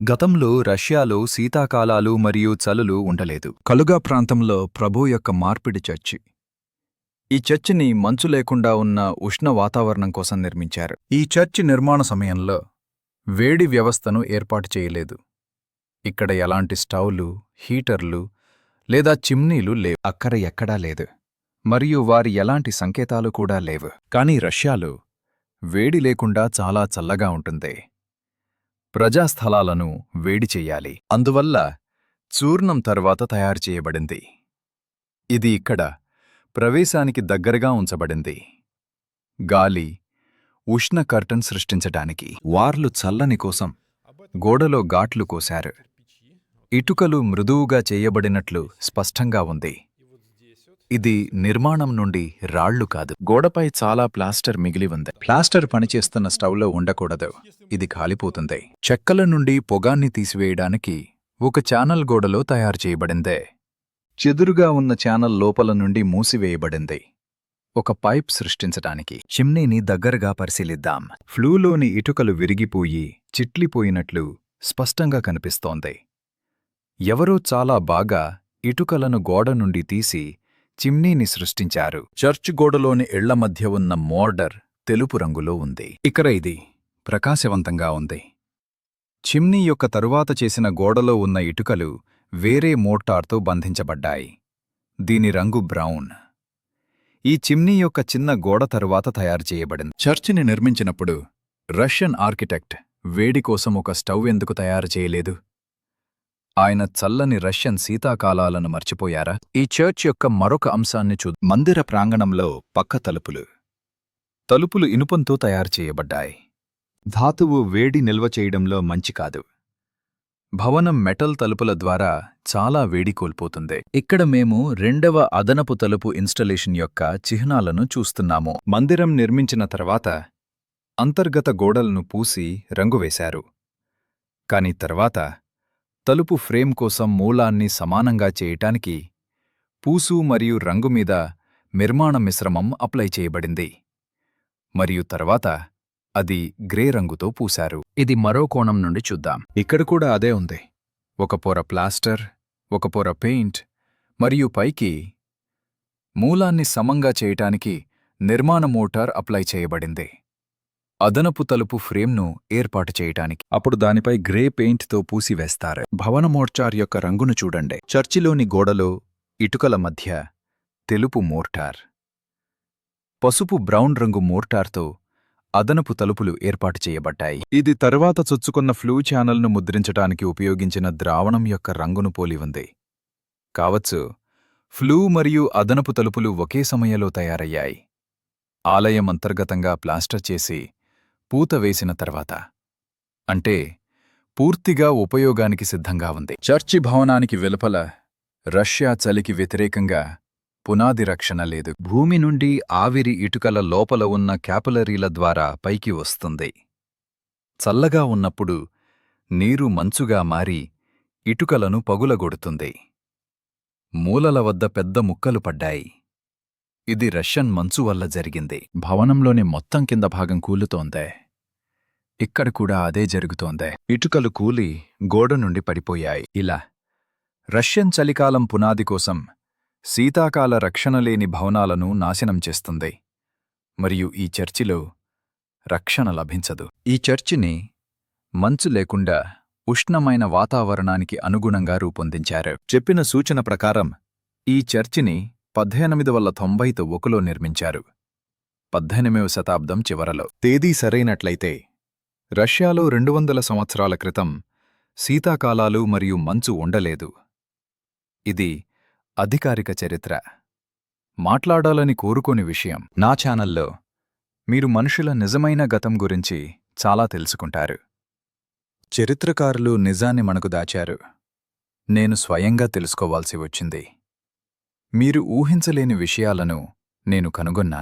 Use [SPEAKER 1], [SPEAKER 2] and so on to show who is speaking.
[SPEAKER 1] గతంలో రష్యాలో శీతాకాలాలు మరియు చలులు ఉండలేదు.
[SPEAKER 2] కలుగా ప్రాంతంలో ప్రభు యొక్క మార్పిడి చర్చి. ఈ చర్చిని మంచు లేకుండా ఉన్న ఉష్ణ వాతావరణం కోసం నిర్మించారు. ఈ చర్చి నిర్మాణ సమయంలో వేడి వ్యవస్థను ఏర్పాటు చేయలేదు. ఇక్కడ ఎలాంటి స్టవ్లు హీటర్లు లేదా చిమ్నీలు లేవు.
[SPEAKER 1] అక్కర ఎక్కడా లేదు. మరియు వారి ఎలాంటి సంకేతాలు కూడా లేవు. కానీ రష్యాలో వేడి లేకుండా చాలా చల్లగా ఉంటుంది. ప్రజాస్థలాలను వేడి చెయ్యాలి అందువల్ల చూర్ణం తర్వాత తయారు చేయబడింది. ఇది ఇక్కడ ప్రవేశానికి దగ్గరగా ఉంచబడింది. గాలి ఉష్ణ కర్టన్ సృష్టించటానికి. వార్లు చల్లని కోసం గోడలో ఘాట్లు కోశారు. ఇటుకలు మృదువుగా చేయబడినట్లు స్పష్టంగా ఉంది. ఇది నిర్మాణం నుండి రాళ్ళు కాదు. గోడపై చాలా ప్లాస్టర్ మిగిలి ఉంది. ప్లాస్టర్ పనిచేస్తున్న స్టవ్లో ఉండకూడదు. ఇది కాలిపోతుంది. చెక్కల నుండి పొగాన్ని తీసివేయడానికి ఒక ఛానల్ గోడలో తయారు చేయబడిందే. చెదురుగా ఉన్న ఛానల్ లోపల నుండి మూసివేయబడింది. ఒక పైప్ సృష్టించటానికి చిమ్నీని దగ్గరగా పరిశీలిద్దాం. ఫ్లూలోని ఇటుకలు విరిగిపోయి చిట్లిపోయినట్లు స్పష్టంగా కనిపిస్తోంది. ఎవరో చాలా బాగా ఇటుకలను గోడ నుండి తీసి చిమ్నీని సృష్టించారు. చర్చ్ గోడలోని ఇళ్ళ మధ్య ఉన్న మోర్డర్ తెలుపు రంగులో ఉంది. ఇక్కడ ఇది ప్రకాశవంతంగా ఉంది. చిమ్నీ యొక్క తరువాత చేసిన గోడలో ఉన్న ఇటుకలు వేరే మోటార్తో బంధించబడ్డాయి. దీని రంగు బ్రౌన్. ఈ చిమ్నీ యొక్క చిన్న గోడ తరువాత తయారు చేయబడింది. చర్చిని నిర్మించినప్పుడు రష్యన్ ఆర్కిటెక్ట్ వేడి కోసం ఒక స్టవ్ ఎందుకు తయారు చేయలేదు? ఆయన చల్లని రష్యన్ శీతాకాలాలను మర్చిపోయారా? ఈ చర్చ్ యొక్క మరొక అంశాన్ని చూ మందిర ప్రాంగణంలో పక్క తలుపులు. తలుపులు ఇనుపంతో తయారు చేయబడ్డాయి. ధాతువు వేడి నిల్వ చేయడంలో మంచి కాదు. భవనం మెటల్ తలుపుల ద్వారా చాలా వేడి కోల్పోతుంది. ఇక్కడ మేము రెండవ అదనపు తలుపు ఇన్స్టలేషన్ యొక్క చిహ్నాలను చూస్తున్నాము. మందిరం నిర్మించిన తర్వాత అంతర్గత గోడలను పూసి రంగు వేశారు. కాని తర్వాత తలుపు ఫ్రేమ్ కోసం మూలాన్ని సమానంగా చేయటానికి పూసు మరియు రంగు మీద నిర్మాణ మిశ్రమం అప్లై చేయబడింది. మరియు తర్వాత అది గ్రే రంగుతో పూశారు. ఇది మరో కోణం నుండి చూద్దాం. ఇక్కడ కూడా అదే ఉంది. ఒక పొర ప్లాస్టర్ ఒక పొర పెయింట్ మరియు పైకి మూలాన్ని సమంగా చేయటానికి నిర్మాణ మోటార్ అప్లై చేయబడింది. అదనపు తలుపు ఫ్రేమ్ను ఏర్పాటు చేయటానికి. అప్పుడు దానిపై గ్రే పెయింట్తో పూసివేస్తారు భవన మోర్చార్ యొక్క రంగును చూడండి. చర్చిలోని గోడలో ఇటుకల మధ్య తెలుపు మోర్టార్. పసుపు బ్రౌన్ రంగు మోర్టార్తో అదనపు తలుపులు ఏర్పాటు చేయబడ్డాయి. ఇది తరువాత చొచ్చుకున్న ఫ్లూ ఛానల్ను ముద్రించటానికి ఉపయోగించిన ద్రావణం యొక్క రంగును పోలి ఉంది. కావచ్చు ఫ్లూ మరియు అదనపు తలుపులు ఒకే సమయంలో తయారయ్యాయి. ఆలయం అంతర్గతంగా ప్లాస్టర్ చేసి పూత వేసిన తర్వాత. అంటే పూర్తిగా ఉపయోగానికి సిద్ధంగా ఉంది. చర్చి భవనానికి వెలుపల రష్యా చలికి వ్యతిరేకంగా పునాది రక్షణ లేదు. భూమి నుండి ఆవిరి ఇటుకల లోపల ఉన్న క్యాపులరీల ద్వారా పైకి వస్తుంది. చల్లగా ఉన్నప్పుడు నీరు మంచుగా మారి ఇటుకలను పగులగొడుతుంది. మూలల వద్ద పెద్ద ముక్కలు పడ్డాయి. ఇది రష్యన్ మంచు వల్ల జరిగింది. భవనంలోని మొత్తం కింద భాగం కూలుతోందే. ఇక్కడ కూడా అదే జరుగుతోందే. ఇటుకలు కూలి గోడ నుండి పడిపోయాయి. ఇలా రష్యన్ చలికాలం పునాది కోసం శీతాకాల రక్షణ లేని భవనాలను నాశనం చేస్తుంది. మరియు ఈ చర్చిలో రక్షణ లభించదు. ఈ చర్చిని మంచు లేకుండా ఉష్ణమైన వాతావరణానికి అనుగుణంగా రూపొందించారు. చెప్పిన సూచన ప్రకారం ఈ చర్చిని పద్దెనిమిది వందల తొంభై తొవ్వకులో నిర్మించారు. పద్దెనిమిదవ శతాబ్దం చివరలో. తేదీ సరైనట్లయితే రష్యాలో రెండు వందల సంవత్సరాల క్రితం శీతాకాలాలు మరియు మంచు ఉండలేదు. ఇది అధికారిక చరిత్ర. మాట్లాడాలని కోరుకోని విషయం. నా ఛానల్లో మీరు మనుషుల నిజమైన గతం గురించి చాలా తెలుసుకుంటారు. చరిత్రకారులు నిజాన్ని మనకు దాచారు. నేను స్వయంగా తెలుసుకోవాల్సి వచ్చింది. మీరు ఊహించలేని విషయాలను నేను కనుగొన్నాను.